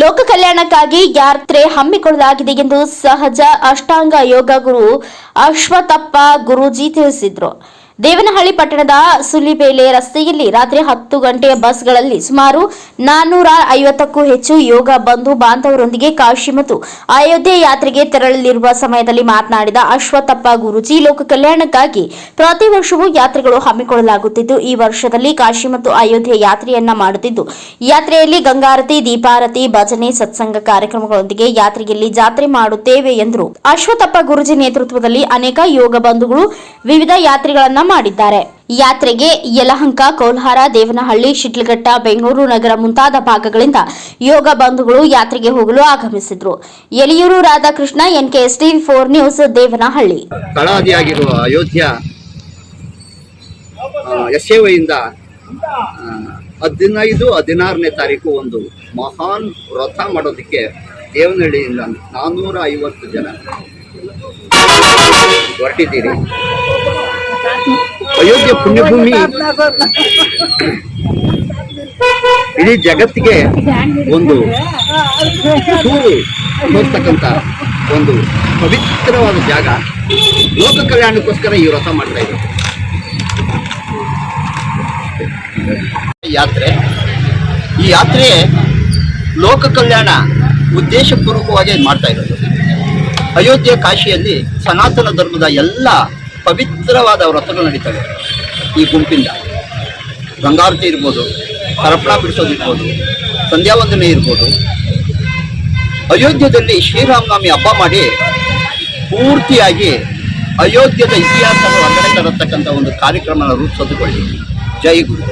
ಲೋಕ ಕಲ್ಯಾಣಕ್ಕಾಗಿ ಯಾತ್ರೆ ಹಮ್ಮಿಕೊಳ್ಳಲಾಗಿದೆ ಎಂದು ಸಹಜ ಅಷ್ಟಾಂಗ ಯೋಗ ಗುರು ಅಶ್ವತಪ್ಪ ಗುರೂಜಿ ತಿಳಿಸಿದರು. ದೇವನಹಳ್ಳಿ ಪಟ್ಟಣದ ಸುಲಿಬೇಲೆ ರಸ್ತೆಯಲ್ಲಿ ರಾತ್ರಿ ಹತ್ತು ಗಂಟೆಯ ಬಸ್ಗಳಲ್ಲಿ ಸುಮಾರು ನಾನ್ನೂರ ಐವತ್ತಕ್ಕೂ ಹೆಚ್ಚು ಯೋಗ ಬಂಧು ಬಾಂಧವರೊಂದಿಗೆ ಕಾಶಿ ಮತ್ತು ಅಯೋಧ್ಯೆ ಯಾತ್ರೆಗೆ ತೆರಳಲಿರುವ ಸಮಯದಲ್ಲಿ ಮಾತನಾಡಿದ ಅಶ್ವತ್ಥಪ್ಪ ಗುರುಜಿ, ಲೋಕ ಕಲ್ಯಾಣಕ್ಕಾಗಿ ಪ್ರತಿ ವರ್ಷವೂ ಯಾತ್ರೆಗಳು ಹಮ್ಮಿಕೊಳ್ಳಲಾಗುತ್ತಿದ್ದು, ಈ ವರ್ಷದಲ್ಲಿ ಕಾಶಿ ಮತ್ತು ಅಯೋಧ್ಯೆ ಯಾತ್ರೆಯನ್ನ ಮಾಡುತ್ತಿದ್ದು, ಯಾತ್ರೆಯಲ್ಲಿ ಗಂಗಾರತಿ, ದೀಪಾರತಿ, ಭಜನೆ, ಸತ್ಸಂಗ ಕಾರ್ಯಕ್ರಮಗಳೊಂದಿಗೆ ಯಾತ್ರೆಯಲ್ಲಿ ಜಾತ್ರೆ ಮಾಡುತ್ತೇವೆ ಎಂದರು. ಅಶ್ವತ್ಥಪ್ಪ ಗುರುಜಿ ನೇತೃತ್ವದಲ್ಲಿ ಅನೇಕ ಯೋಗ ಬಂಧುಗಳು ವಿವಿಧ ಯಾತ್ರೆಗಳನ್ನ ಮಾಡಿದ್ದಾರೆ. ಯಾತ್ರೆಗೆ ಯಲಹಂಕ, ಕೋಲ್ಹಾರ, ದೇವನಹಳ್ಳಿ, ಶಿಡ್ಲಘಟ್ಟ, ಬೆಂಗಳೂರು ನಗರ ಮುಂತಾದ ಭಾಗಗಳಿಂದ ಯೋಗ ಬಂಧುಗಳು ಯಾತ್ರೆಗೆ ಹೋಗಲು ಆಗಮಿಸಿದ್ರು. Yaliyur Radhakrishna, NKST, four news, Devanahalli. ತಳಾದಿಯಾಗಿರುವ Ayodhya ಹದಿನೈದು, ಹದಿನಾರನೇ ತಾರೀಕು ಒಂದು ಮಹಾನ್ ವ್ರತ ಮಾಡೋದಕ್ಕೆ ದೇವನಹಳ್ಳಿಯಿಂದ ನಾನ್ನೂರ ಐವತ್ತು ಜನ ಹೊರಟಿದ್ದೀರಿ. ಅಯೋಧ್ಯ ಪುಣ್ಯಭೂಮಿ. ಇಡೀ ಜಗತ್ತಿಗೆ ಒಂದು ಸೂರು ಹೋಗ್ತಕ್ಕಂಥ ಒಂದು ಪವಿತ್ರವಾದ ಜಾಗ. ಲೋಕ ಕಲ್ಯಾಣಕ್ಕೋಸ್ಕರ ಈ ವ್ರತ ಮಾಡ್ತಾ ಇದ್ರು. ಯಾತ್ರೆ. ಈ ಯಾತ್ರೆ ಲೋಕ ಕಲ್ಯಾಣ ಉದ್ದೇಶಪೂರ್ವಕವಾಗಿ ಮಾಡ್ತಾ ಇರೋದು. ಅಯೋಧ್ಯೆ ಕಾಶಿಯಲ್ಲಿ ಸನಾತನ ಧರ್ಮದ ಎಲ್ಲ ಪವಿತ್ರವಾದ ವ್ರತಗಳು ನಡೀತವೆ. ಈ ಗುಂಪಿಂದ. ಗಂಗಾರತಿ ಇರ್ಬೋದು ಕರಪಣ ಬಿಡಿಸೋದಿರ್ಬೋದು ಸಂಧ್ಯಾ ವಂದನೆ ಇರ್ಬೋದು. ಅಯೋಧ್ಯದಲ್ಲಿ ಶ್ರೀರಾಮನಾಮಿ ಹಬ್ಬ ಮಾಡಿ ಪೂರ್ತಿಯಾಗಿ ಅಯೋಧ್ಯದ ಇತಿಹಾಸವನ್ನು ಹೊರಗಡೆ ತರತಕ್ಕಂಥ ಒಂದು ಕಾರ್ಯಕ್ರಮನ ರೂಪಿಸೋದುಕೊಳ್ಳಿ ಜೈ ಗುರು